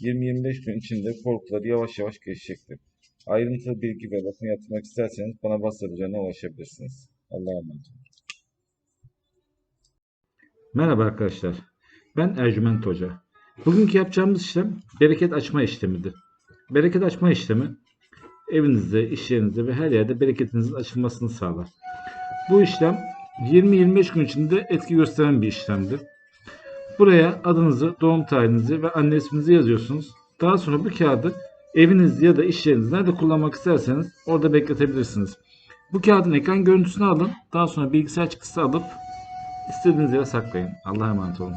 20-25 gün içinde korkuları yavaş yavaş geçecektir. Ayrıntılı bilgi ve bakım yapmak isterseniz bana WhatsApp ulaşabilirsiniz. Allah'a emanet. Merhaba arkadaşlar. Ben Ercüment Hoca. Bugünkü yapacağımız işlem bereket açma işlemidir. Bereket açma işlemi evinizde, iş yerinizde ve her yerde bereketinizin açılmasını sağlar. Bu işlem 20-25 gün içinde etki gösteren bir işlemdir. Buraya adınızı, doğum tarihinizi ve anne isminizi yazıyorsunuz. Daha sonra bu kağıdı evinizde ya da iş yerinizde nerede kullanmak isterseniz orada bekletebilirsiniz. Bu kağıdın ekran görüntüsünü alın. Daha sonra bilgisayar çıktısı alıp İstediğiniz yere saklayın. Allah'a emanet olun.